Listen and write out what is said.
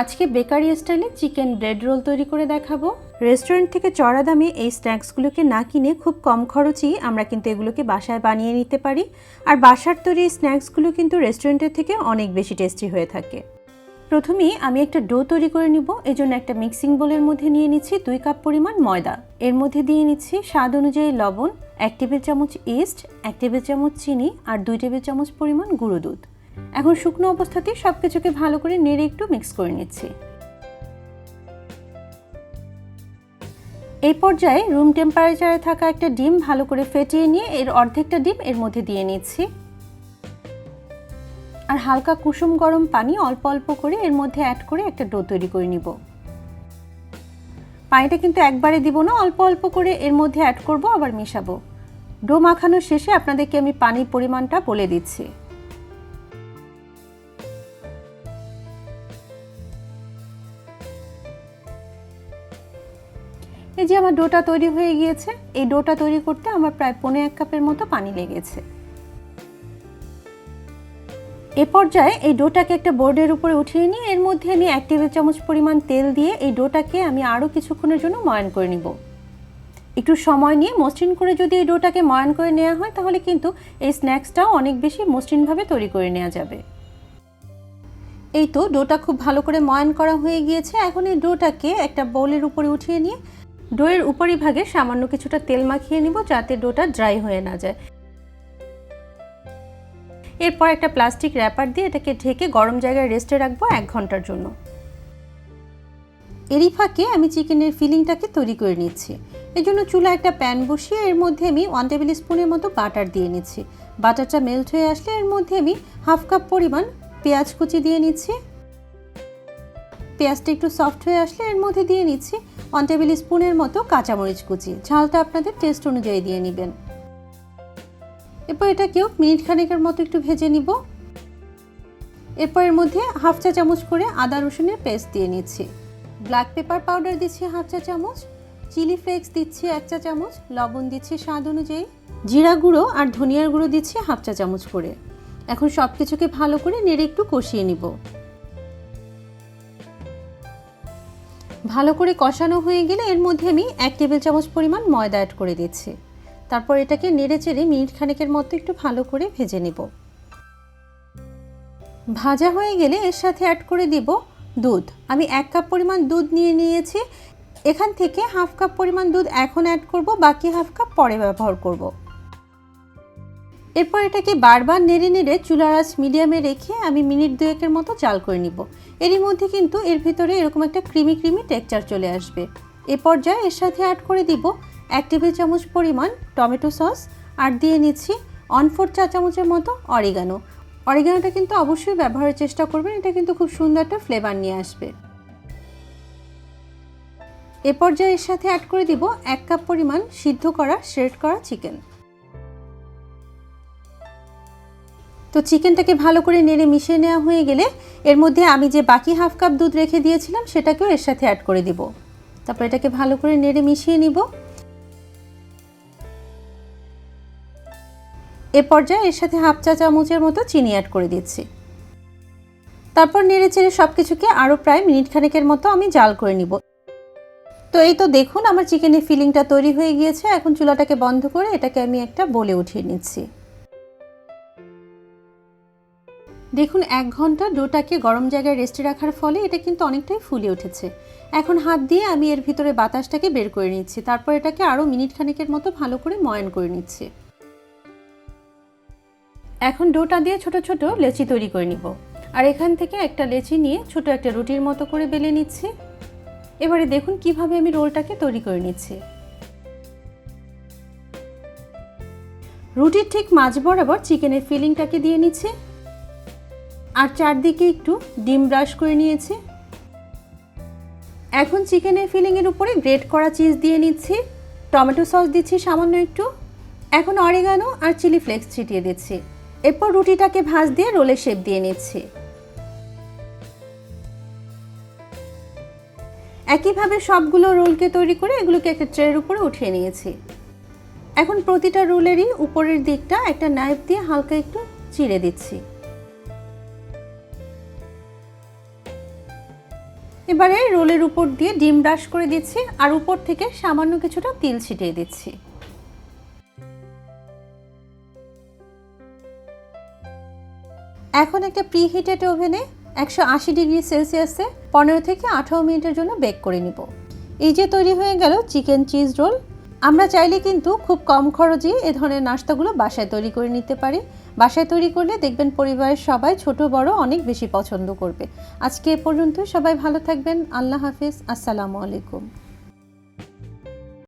আজকে বেকারি স্টাইলে chicken bread role তৈরি করে দেখাবো। রেস্টুরেন্ট থেকে চড়া দামে এই স্ন্যাক্সগুলোকে না কিনে খুব কম খরচেই আমরা কিন্তু এগুলোকে বাসায় বানিয়ে নিতে পারি। আর বাসার তৈরি এই স্ন্যাক্সগুলো কিন্তু রেস্টুরেন্টের থেকে অনেক বেশি টেস্টি হয়ে থাকে। প্রথমেই আমি একটা ডো তৈরি করে নিব। এজন্য একটা মিক্সিং বোলের মধ্যে নিয়ে নিচ্ছি দুই কাপ পরিমাণ ময়দা। এর মধ্যে দিয়ে নিচ্ছি স্বাদ অনুযায়ী লবণ, এক টেবিল চামচ ইস্ট, এক টেবিল চামচ চিনি আর দুই টেবিল চামচ পরিমাণ গুঁড়ো দুধ। এখন শুকনো অবস্থাতেই সব কিছুকে ভালো করে নেড়ে একটু মিক্স করে নিচ্ছি। এই পর্যায়ে রুম টেম্পারেচারে থাকা একটা ডিম ভালো করে ফেটিয়ে নিয়ে এর অর্ধেকটা ডিম এর মধ্যে দিয়ে নিচ্ছি। আর হালকা কুসুম গরম পানি অল্প অল্প করে এর মধ্যে অ্যাড করে একটা ডো তৈরি করে নিব। পানিটা কিন্তু একবারে দিব না, অল্প অল্প করে এর মধ্যে অ্যাড করব, আবার মেশাবো। ডো মাখানোর শেষে আপনাদেরকে আমি পানির পরিমাণটা বলে দিচ্ছি। এই যে আমার ডোটা তৈরি হয়ে গিয়েছে, এই ডোটা তৈরি করতে আমার প্রায় পনেরো এক কাপের মতো পানি লেগেছে। এ পর্যায়ে এই ডোটাকে একটা বোর্ডের উপরে উঠিয়ে নিয়ে, এর মধ্যে আমি এক টেবিল চামচ পরিমাণ তেল দিয়ে এই ডোটাকে আমি আরও কিছুক্ষণের জন্য ময়ান করে নিব। একটু সময় নিয়ে মসৃণ করে যদি এই ডোটাকে ময়ান করে নেওয়া হয়, তাহলে কিন্তু এই স্ন্যাক্সটাও অনেক বেশি মসৃণভাবে তৈরি করে নেওয়া যাবে। এই তো ডোটা খুব ভালো করে ময়ান করা হয়ে গিয়েছে। এখন এই ডোটাকে একটা বোলের উপরে উঠিয়ে নিয়ে ডোয়ের উপরিভাগে সামান্য কিছুটা তেল মাখিয়ে নিব যাতে ডোটা ড্রাই হয়ে না যায়। এরপর একটা প্লাস্টিক র্যাপার দিয়ে এটাকে ঢেকে গরম জায়গায় রেস্টে রাখব এক ঘণ্টার জন্য। এরই ফাঁকে আমি চিকেনের ফিলিংটাকে তৈরি করে নিচ্ছি। এই জন্য চুলা একটা প্যান বসিয়ে এর মধ্যে আমি ওয়ান টেবিল স্পুনের মতো বাটার দিয়ে নিচ্ছি। বাটারটা মেল্ট হয়ে আসলে এর মধ্যে আমি হাফ কাপ পরিমাণ পেঁয়াজ কুচি দিয়ে নিচ্ছি। পেঁয়াজটা একটু সফট হয়ে আসলে এর মধ্যে দিয়ে নিচ্ছি। ওয়ান টেবিল স্পুনের মতো কাঁচামরিচ কুচি। ঝালটা আপনাদের টেস্ট অনুযায়ী দিয়ে নেবেন। এরপর এটাকেও মিনিট খানেকের মতো একটু ভেজে নিব। এরপর এর মধ্যে হাফ চা চামচ করে আদা রসুনের পেস্ট দিয়ে নিচ্ছি। ব্ল্যাক পেপার পাউডার দিচ্ছি হাফ চা চামচ। চিলি ফ্লেক্স দিচ্ছি এক চা চামচ। লবণ দিচ্ছি স্বাদ অনুযায়ী। জিরা গুঁড়ো আর ধনিয়ার গুঁড়ো দিচ্ছি হাফ চা চামচ করে। এখন সব কিছুকে ভালো করে নেড়ে একটু কষিয়ে নিব। ভালো করে কষানো হয়ে গেলে এর মধ্যে আমি এক টেবিল চামচ পরিমাণ ময়দা অ্যাড করে দিচ্ছি। তারপর এটাকে নেড়ে চেড়ে মিনিট খানেকের মতো একটু ভালো করে ভেজে নেব। ভাজা হয়ে গেলে এর সাথে অ্যাড করে দিব দুধ। আমি এক কাপ পরিমাণ দুধ নিয়ে নিয়েছি। এখান থেকে হাফ কাপ পরিমাণ দুধ এখন অ্যাড করব, বাকি হাফ কাপ পরে ব্যবহার করব। এরপর এটাকে বারবার নেড়ে নেড়ে চুলার আঁচ মিডিয়ামে রেখে আমি মিনিট দুয়েকের মতো চাল করে নিব। এরই মধ্যে কিন্তু এর ভিতরে এরকম একটা ক্রিমি ক্রিমি টেক্সচার চলে আসবে। এ পর্যায়ে এর সাথে অ্যাড করে দিব এক টেবিল চামচ পরিমাণ টমেটো সস আর দিয়ে নিচ্ছি অন ফোর চা চামচের মতো অরিগানো অরিগানোটা কিন্তু অবশ্যই ব্যবহারের চেষ্টা করবেন, এটা কিন্তু খুব সুন্দর একটা ফ্লেভার নিয়ে আসবে। এ পর্যায়ে এর সাথে অ্যাড করে দিব এক কাপ পরিমাণ সিদ্ধ করা শ্রেড করা চিকেন তো চিকেনটাকে ভালো করে নেড়ে মিশিয়ে নেওয়া হয়ে গেলে এর মধ্যে আমি যে বাকি হাফ কাপ দুধ রেখে দিয়েছিলাম, সেটাকেও এর সাথে অ্যাড করে দিব। তারপর এটাকে ভালো করে নেড়ে মিশিয়ে নিব। এ পর্যায়ে এর সাথে হাফ চা চামচের মতো চিনি অ্যাড করে দিচ্ছি। তারপর নেড়ে চেড়ে সব কিছুকে আরও প্রায় মিনিট খানেকের মতো আমি জাল করে নিব। তো এই তো দেখুন, আমার চিকেনের ফিলিংটা তৈরি হয়ে গিয়েছে। এখন চুলাটাকে বন্ধ করে এটাকে আমি একটা বলে উঠিয়ে নিচ্ছি। দেখুন, এক ঘণ্টা ডোটাকে গরম জায়গায় রেস্টে রাখার ফলে এটা কিন্তু অনেকটাই ফুলে উঠেছে। এখন হাত দিয়ে আমি এর ভিতরে বাতাসটাকে বের করে নিচ্ছি, তারপর এটাকে আরও মিনিট খানেকের মতো ভালো করে ময়ান করে নিচ্ছি। এখন ডোটা দিয়ে ছোট ছোট লেচি তৈরি করে নিব। আর এখান থেকে একটা লেচি নিয়ে ছোট একটা রুটির মতো করে বেলে নিচ্ছি। এবারে দেখুন কীভাবে আমি রোলটাকে তৈরি করে নিচ্ছি। রুটির ঠিক মাঝ বরাবর চিকেনের ফিলিংটাকে দিয়ে নিচ্ছি। আর চারদিকে একটু ডিম ব্রাশ করে নিয়েছি। এখন চিকেনের ফিলিংয়ের উপরে গ্রেট করা চিজ দিয়ে নিচ্ছি। টমেটো সস দিচ্ছি সামান্য একটু। এখন অরিগানো আর চিলি ফ্লেক্স ছিটিয়ে দিচ্ছি। এরপর রুটিটাকে ভাঁজ দিয়ে রোলে শেপ দিয়ে নিচ্ছি। একইভাবে সবগুলো রোলকে তৈরি করে এগুলোকে একটা ট্রের উপরে উঠিয়ে নিয়েছি। এখন প্রতিটা রোলেরই উপরের দিকটা একটা নাইফ দিয়ে হালকা একটু চিড়ে দিচ্ছি। এবারে রোলের উপর দিয়ে ডিম ব্রাশ করে দিচ্ছি আর উপর থেকে সামান্য কিছুটা তিল ছিটিয়ে দিচ্ছি। এখন একটা প্রিহিটেড ওভেনে একশো আশি ডিগ্রি সেলসিয়াসে পনেরো থেকে আঠারো মিনিটের জন্য বেক করে নিব। এই যে তৈরি হয়ে গেল চিকেন চিজ রোল। আমরা চাইলে কিন্তু খুব কম খরচে এ ধরনের নাস্তাগুলো বাসায় তৈরি করে নিতে পারি। বাসায় তৈরি করলে দেখবেন পরিবারের সবাই ছোট, বড় অনেক বেশি পছন্দ করবে। আজকে এ পর্যন্ত সবাই ভালো থাকবেন। আল্লাহ হাফিজ। আসসালামু আলাইকুম।